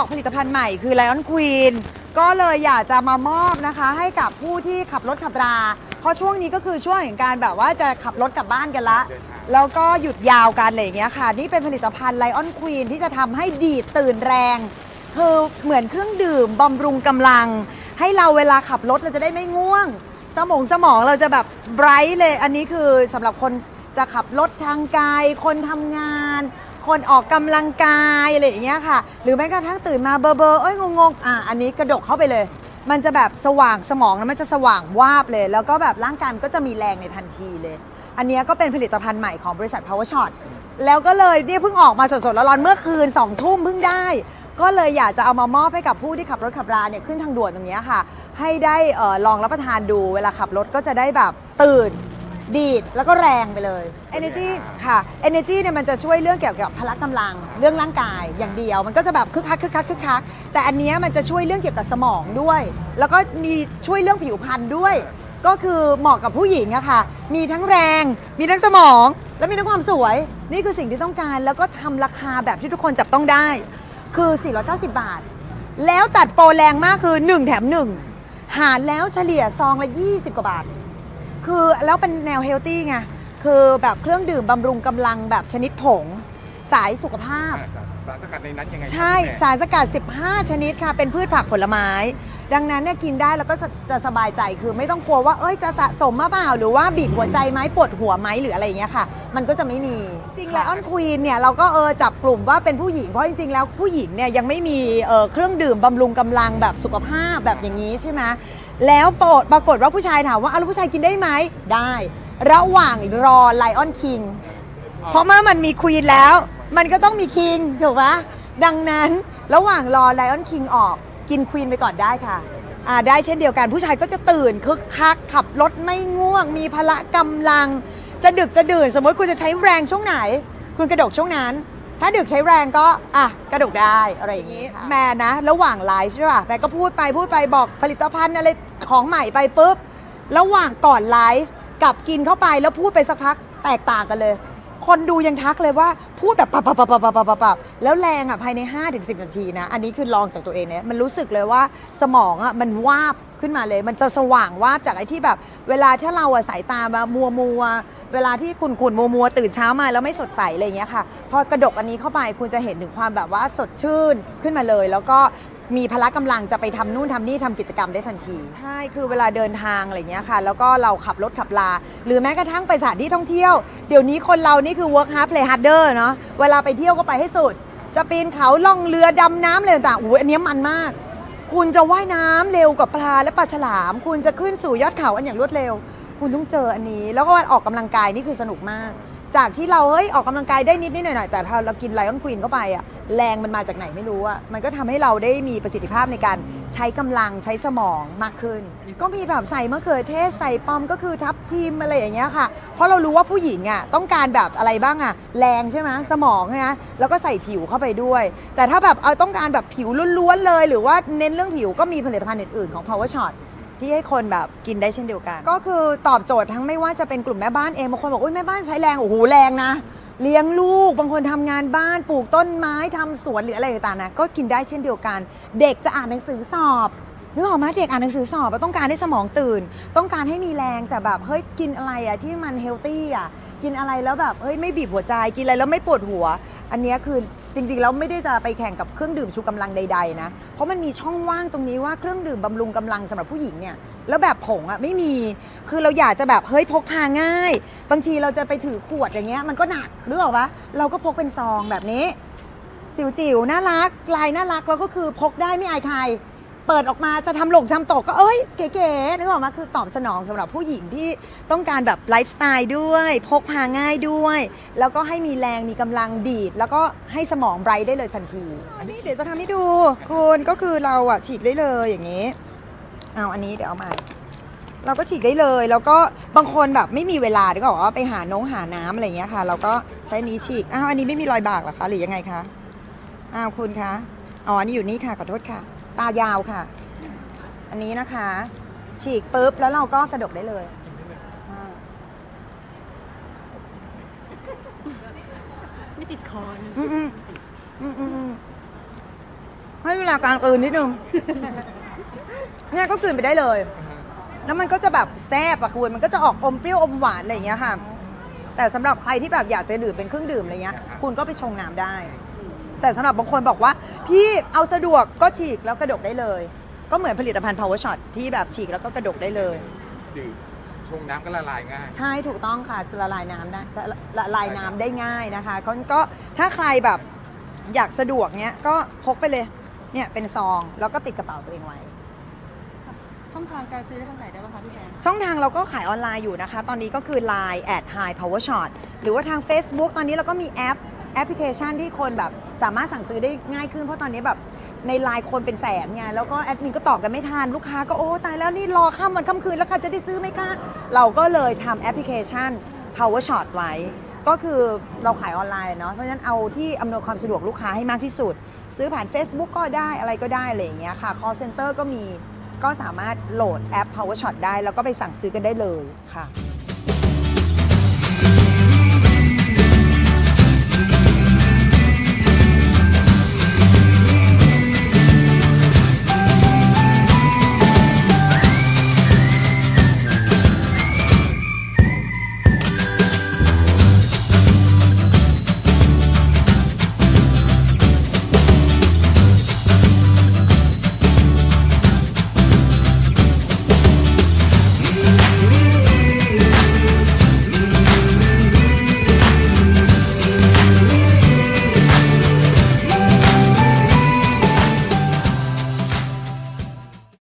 อกผลิตภัณฑ์ใหม่คือ Lion Queen ก็เลยอยากจะมามอบนะคะ ให้กับผู้ที่ขับรถขับรา เพราะช่วงนี้ก็คือช่วงแห่งการแบบว่าจะขับรถกลับบ้านกันละเดินทางแล้วก็หยุดยาวกันอะไรอย่างเงี้ยค่ะ นี่เป็นผลิตภัณฑ์ Lion Queen ที่จะทำให้ดีดตื่นแรงคือเหมือนเครื่องดื่มบำรุงกำลัง ให้เราเวลาขับรถเราจะได้ไม่ง่วง สมองสมองเราจะแบบไบรท์เลย อันนี้คือสำหรับคนจะขับรถทางไกลคนทำงาน คนออกกำลังกายอะไรอย่างเงี้ยค่ะ หรือแม้กระทั่งตื่นมาเบอร์เบอร์เอ้ยงงๆอะอันนี้กระดกเข้าไปเลย มันจะแบบสว่างสมองแล้วมันจะสว่างวาบเลย แล้วก็แบบร่างกายมันก็จะมีแรงในทันทีเลย อันนี้ก็เป็นผลิตภัณฑ์ใหม่ของบริษัท Power Shot แล้วก็เลยเนี่ยเพิ่งออกมาสดๆร้อนๆเมื่อคืน2องทุ่มเพิ่งได้ ก็เลยอยากจะเอามามอบให้กับผู้ที่ขับรถขับราเนี่ยขึ้นทางด่วนตรงเนี้ยค่ะ ให้ได้ออลองรับประทานดูเวลาขับรถก็จะได้แบบตื่น ดีดแล้วก็แรงไปเลย Energy ค่ะ Energy เนี่ยมันจะช่วยเรื่องเกี่ยวกับพละกำลัง เรื่องร่างกายอย่างเดียว มันก็จะแบบคึกคักคึกคักคึกคักแต่อันเนี้ยมันจะช่วยเรื่องเกี่ยวกับสมองด้วย แล้วก็มีช่วยเรื่องผิวพรรณด้วย ก็คือเหมาะกับผู้หญิงอะค่ะ มีทั้งแรง มีทั้งสมอง และมีทั้งความสวย นี่คือสิ่งที่ต้องการ แล้วก็ทำราคาแบบที่ทุกคนจับต้องได้ คือ 490 บาท แล้วจัดโปรแรงมากคือ 1 แถม 1 หารแล้วเฉลี่ยซองละ 20 กว่าบาท คือแล้วเป็นแนวเฮลตี้ไง คือแบบเครื่องดื่มบำรุงกำลังแบบชนิดผง สายสุขภาพ อ่าสารสารสกัดในนั้นยังไงใช่ครับสารสกัด 15 ชนิดค่ะ เป็นพืชผักผลไม้ ดังนั้นเนี่ยกินได้แล้วก็จะจะสบายใจคือไม่ต้องกลัวว่าเอ้ยจะสะสมมาเปล่าหรือว่าบีบหัวใจไหมปวดหัวไหมหรืออะไรอย่างเงี้ยค่ะ มันก็จะไม่มีจริงแล้วออนควีนเนี่ยเราก็เออจับกลุ่มว่าเป็นผู้หญิงเพราะจริงๆแล้วผู้หญิงเนี่ยยังไม่มีเออเครื่องดื่มบำรุงกำลังแบบสุขภาพแบบอย่างนี้ใช่ไหมแล้วปรากฏปรากฏว่าผู้ชายถามว่าอ้าวแล้วผู้ชายกินได้ไหมได้ ระหว่างรอไลออนคิง เพราะเมื่อมันมีควีนแล้ว มันก็ต้องมีคิงถูกปะดังนั้นระหว่างรอไลออนคิงออกกินควีนไปก่อนได้ค่ะอ่าได้เช่นเดียวกันผู้ชายก็จะตื่นคึกคักขับรถไม่ง่วง มีพละกำลัง จะดึกจะดื่น สมมติคุณจะใช้แรงช่วงไหน คุณกระดกช่วงนั้น ถ้าดึกใช้แรงก็อะกระดกได้อะไรอย่างนี้ แม่นะ ระหว่างไลฟ์ใช่ป่ะแม่ก็พูดไปพูดไปบอกผลิตภัณฑ์อะไรของใหม่ไปปุ๊บ ระหว่างก่อนไลฟ์กับกินเข้าไปแล้วพูดไปสักพักแตกต่างกันเลย คนดูยังทักเลยว่าพูดแบบปับปับปับปับปับปัแล้วแรงอะภายใน 5-10 นาทีนะ อันนี้คือลองจากตัวเองเนี่ยมันรู้สึกเลยว่าสมองอะมันวาบขึ้นมาเลย มันจะสว่างวาบจากไอ้ที่แบบ เวลาถ้าเราสายตาแบมัวมัวเวลาที่คุณขุนมัวมัวตื่นเช้ามาแล้วไม่สดใสอะไรเงี้ยค่ะ พอกระดกอันนี้เข้าไปคุณจะเห็นถึงความแบบว่าสดชื่นขึ้นมาเลย แล้วก็ มีพละกำลังจะไปทำนู่นทำนี่ทำกิจกรรมได้ทันที ใช่ คือเวลาเดินทางอะไรเงี้ยค่ะ แล้วก็เราขับรถขับลา หรือแม้กระทั่งไปสถานที่ท่องเที่ยว เดี๋ยวนี้คนเรานี่คือ work hard play harder เนาะ เวลาไปเที่ยวก็ไปให้สุด จะปีนเขาล่องเรือดำน้ำอะไรต่างๆอุ้ยอันนี้มันมาก คุณจะว่ายน้ำเร็วกว่าปลาและปลาฉลาม คุณจะขึ้นสู่ยอดเขาอันอย่างรวดเร็ว คุณต้องเจออันนี้ แล้วก็ออกกำลังกายนี่คือสนุกมาก จากที่เราเฮ้ยออกกำลังกายได้นิดนิดหน่อยหน่อยๆแต่ถ้าเรากินไลออนควีนเข้าไปอะแรงมันมาจากไหนไม่รู้อะมันก็ทำให้เราได้มีประสิทธิภาพในการใช้กำลังใช้สมองมากขึ้น ก็มีแบบใส่มะเขือเทศใส่ปอมก็คือทับทิมอะไรอย่างเงี้ยค่ะ เพราะเรารู้ว่าผู้หญิงอะต้องการแบบอะไรบ้างอะแรงใช่ไหมสมองใช่ไหมแล้วก็ใส่ผิวเข้าไปด้วย แต่ถ้าแบบเอาต้องการแบบผิวล้วนๆเลย หรือว่าเน้นเรื่องผิวก็มีผลิตภัณฑ์อื่นๆของ Power Shot ที่ให้คนแบบกินได้เช่นเดียวกัน ก็คือตอบโจทย์ทั้งไม่ว่าจะเป็นกลุ่มแม่บ้านเองบางคนบอกอุ้ยแม่บ้านใช้แรงโอ้โหแรงนะ เลี้ยงลูกบางคนทำงานบ้านปลูกต้นไม้ทำสวนหรืออะไรต่างๆนะก็กินได้เช่นเดียวกัน เด็กจะอ่านหนังสือสอบนึกออกไหมเด็กอ่านหนังสือสอบต้องการให้สมองตื่น ต้องการให้มีแรงแต่แบบเฮ้ยกินอะไรอะที่มันเฮลตี้อะกินอะไรแล้วแบบเฮ้ยไม่บีบหัวใจกินอะไรแล้วไม่ปวดหัว อันนี้คือ จริงๆแล้วไม่ได้จะไปแข่งกับเครื่องดื่มชูกำลังใดๆนะ เพราะมันมีช่องว่างตรงนี้ว่าเครื่องดื่มบำรุงกำลังสำหรับผู้หญิงเนี่ย แล้วแบบผงอะไม่มี คือเราอยากจะแบบเฮ้ยพกพาง่าย บางทีเราจะไปถือขวดอย่างเงี้ยมันก็หนักหรือเปล่าวะเราก็พกเป็นซองแบบนี้ จิ๋วๆน่ารักลายน่ารักแล้วก็คือพกได้ไม่อายใคร เปิดออกมาจะทำหลงทำตกก็เอ้ยเก๋ๆนึกออกมาคือตอบสนองสำหรับผู้หญิงที่ต้องการแบบไลฟ์สไตล์ด้วย พกพาง่ายด้วย แล้วก็ให้มีแรงมีกำลังดีด แล้วก็ให้สมองไบรท์ได้เลยทันทีอันนี้เดี๋ยวจะทำให้ดูคุณก็คือเราอะฉีกได้เลยอย่างนี้เอาอันนี้เดี๋ยวเอามาเราก็ฉีกได้เลย แล้วก็บางคนแบบไม่มีเวลาดีกว่าไปหาน้องหาน้ำอะไรอย่างเงี้ยค่ะ เราก็ใช้นี้ฉีกอ้าวอันนี้ไม่มีรอยบากเหรอคะหรือยังไงคะอ้าวคุณคะอ๋ออันนี้อยู่นี่ค่ะขอโทษค่ะ ตายาวค่ะ อันนี้นะคะ ฉีกปุ๊บแล้วเราก็กระดกได้เลยอ่าไม่ติดคอนะอืมอืมอืมอืมอืมให้เวลากลางตื่นนิดนึงเนี่ยก็กลืนไปได้เลย แล้วมันก็จะแบบแซ่บอะคุณมันก็จะออกอมเปรี้ยวอมหวานอะไรอย่างเงี้ยค่ะ แต่สำหรับใครที่แบบอยากจะดื่มเป็นเครื่องดื่มอะไรเงี้ย คุณก็ไปชงน้ำได้ แต่สำหรับบางคนบอกว่าพี่เอาสะดวกก็ฉีกแล้วกระดกได้เลย ก็เหมือนผลิตภัณฑ์ power shot ที่แบบฉีกแล้วก็กระดกได้เลย ดื่มชงน้ำก็ละลายง่าย ใช่ถูกต้องค่ะจะละลายน้ำได้ละละลายน้ำได้ง่ายนะคะเขาก็ถ้าใครแบบอยากสะดวกเนี้ยก็พกไปเลยเนี่ยเป็นซองแล้วก็ติดกระเป๋าตัวเองไว้ ช่องทางการซื้อได้ทางไหนได้บ้างคะพี่แพนช่องทางเราก็ขายออนไลน์อยู่นะคะ ตอนนี้ก็คือ Line at High Power Shot หรือว่าทาง Facebook ตอนนี้เราก็มีแอปแอ ปพลิเคชันที่คนแบบสามารถสั่งซื้อได้ง่ายขึ้น เพราะตอนนี้แบบในไลน์คนเป็นแสนไงแล้วก็แอดมินก็ตอบกันไม่ทันลูกค้าก็โอ้ตายแล้วนี่รอข้ามวันข้ามคืนแล้วใครจะได้ซื้อไหมคะเราก็เลยทำแอปพลิเคชัน Power Shot ไว้ ก็คือเราขายออนไลน์เนาะเพราะฉะนั้นเอาที่อำนวยความสะดวกลูกค้าให้มากที่สุด ซื้อผ่าน Facebook ก็ได้อะไรก็ได้อะไรอย่างเงี้ยค่ะ call center ก็มีก็สามารถโหลดแอป Power Shot ได้ แล้วก็ไปสั่งซื้อกันได้เลยค่ะ